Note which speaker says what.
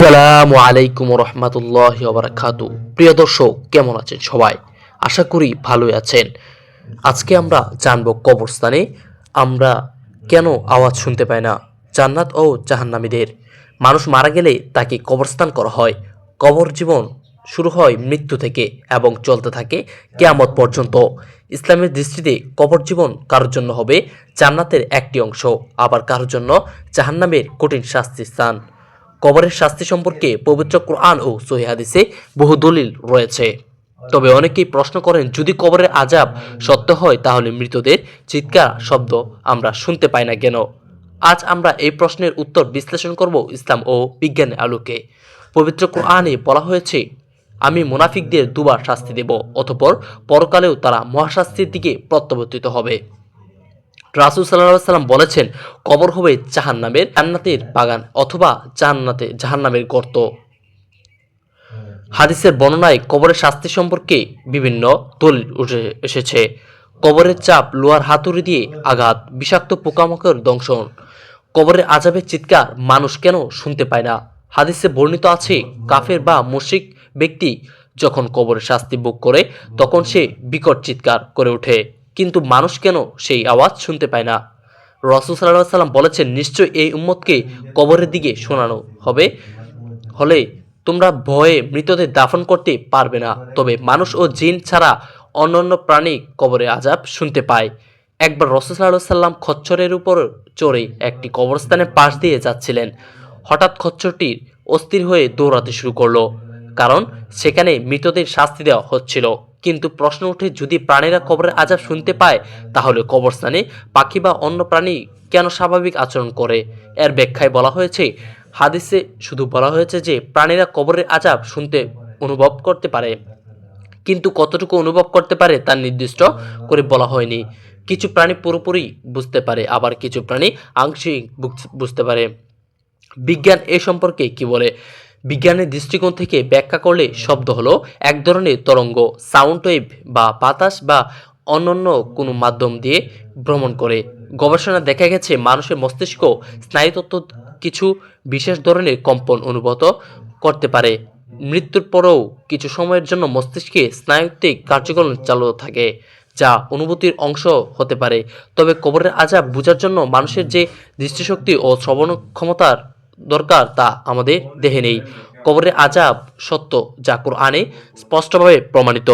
Speaker 1: আসসালামু আলাইকুম রহমতুল্লাহ বারাকাতু প্রিয় দর্শক, কেমন আছেন সবাই? আশা করি ভালোই আছেন। আজকে আমরা জানব কবরস্থানে, আমরা কেন আওয়াজ শুনতে পাই না? জান্নাত ও জাহান্নামীদের। মানুষ মারা গেলে তাকে কবরস্থান করা হয়। কবর জীবন শুরু হয় মৃত্যু থেকে এবং চলতে থাকে কেয়ামত পর্যন্ত। ইসলামের দৃষ্টিতে কবর জীবন কারোর জন্য হবে? জান্নাতের একটি অংশ, আবার কারোর জন্য জাহান্নামের কঠিন শাস্তি স্থান। কবরের শাস্তি সম্পর্কে পবিত্র কোরআন ও সহি হাদিসে বহু দলিল রয়েছে। তবে অনেকেই প্রশ্ন করেন, যদি কবরের আজাব সত্য হয়, তাহলে মৃতদের চিৎকার শব্দ আমরা শুনতে পাই না কেন? আজ আমরা এই প্রশ্নের উত্তর বিশ্লেষণ করব ইসলাম ও বিজ্ঞানের আলোকে। পবিত্র কোরআনে বলা হয়েছে, আমি মুনাফিকদের দুবার শাস্তি দেব, অতপর পরকালেও তারা মহাশাস্তির দিকে প্রত্যাবর্তিত হবে। রাসুল সাল্লাহ সাল্লাম বলেছেন, কবর হবে জাহান্নামের জান্নাতের বাগান অথবা জান্নাতে জাহান্নামের গর্ত। হাদিসের বর্ণনায় কবরের শাস্তি সম্পর্কে বিভিন্ন দলিল উঠে এসেছে। কবরের চাপ লোহার হাতুড়ি দিয়ে আঘাত, বিষাক্ত পোকামাকড় দংশন। কবরের আজাবের চিৎকার মানুষ কেন শুনতে পায় না? হাদিসে বর্ণিত আছে, কাফের বা মুশিক ব্যক্তি যখন কবরের শাস্তি ভোগ করে, তখন সে বিকট চিৎকার করে ওঠে। কিন্তু মানুষ কেন সেই আওয়াজ শুনতে পায় না? রসুল সাল্লাহ সাল্লাম বলেছেন নিশ্চয় এই উম্মতকে কবরের দিকে শোনানো হবে। হলে তোমরা ভয়ে মৃতদের দাফন করতে পারবে না। তবে মানুষ ও জিন ছাড়া অন্যান্য প্রাণী কবরে আজাব শুনতে পায়। একবার রসুল সাল্লাহ সাল্লাম খচ্চরের উপর চড়ে একটি কবরস্থানের পাশ দিয়ে যাচ্ছিলেন। হঠাৎ খচ্চরটি অস্থির হয়ে দৌড়াতে শুরু করল, কারণ সেখানে মৃতদের শাস্তি দেওয়া হচ্ছিল। কিন্তু প্রশ্ন ওঠে, যদি প্রাণীরা কবরের আজাব শুনতে পায়, তাহলে কবরস্থানে পাখি বা অন্য প্রাণী কেন স্বাভাবিক আচরণ করে? এর ব্যাখ্যায় বলা হয়েছে, হাদিসে শুধু বলা হয়েছে যে প্রাণীরা কবরের আজাব শুনতে অনুভব করতে পারে। কিন্তু কতটুকু অনুভব করতে পারে তার নির্দিষ্ট করে বলা হয়নি। কিছু প্রাণী পুরোপুরি বুঝতে পারে, আবার কিছু প্রাণী আংশিক বুঝ- বুঝতে পারে। বিজ্ঞান এ সম্পর্কে কি বলে? বিজ্ঞানের দৃষ্টিকোণ থেকে ব্যাখ্যা করলে শব্দ হলো এক ধরনের তরঙ্গ সাউন্ড ওয়েভ বা বাতাস বা অন্যান্য কোনো মাধ্যম দিয়ে ভ্রমণ করে। গবেষণা দেখা গেছে মানুষের মস্তিষ্ক স্নায়ুতত্ত্ব কিছু বিশেষ ধরনের কম্পন অনুভূত করতে পারে। মৃত্যুর পরেও কিছু সময়ের জন্য মস্তিষ্কে স্নায়ুত্বিক কার্যক্রম চালু থাকে, যা অনুভূতির অংশ হতে পারে। তবে কবরের আজাব বোঝার জন্য মানুষের যে দৃষ্টিশক্তি ও শ্রবণ ক্ষমতার দরকার তা আমাদের দেহে নেই। কবরের আজাব সত্য যা কোরআনে স্পষ্টভাবে প্রমাণিত।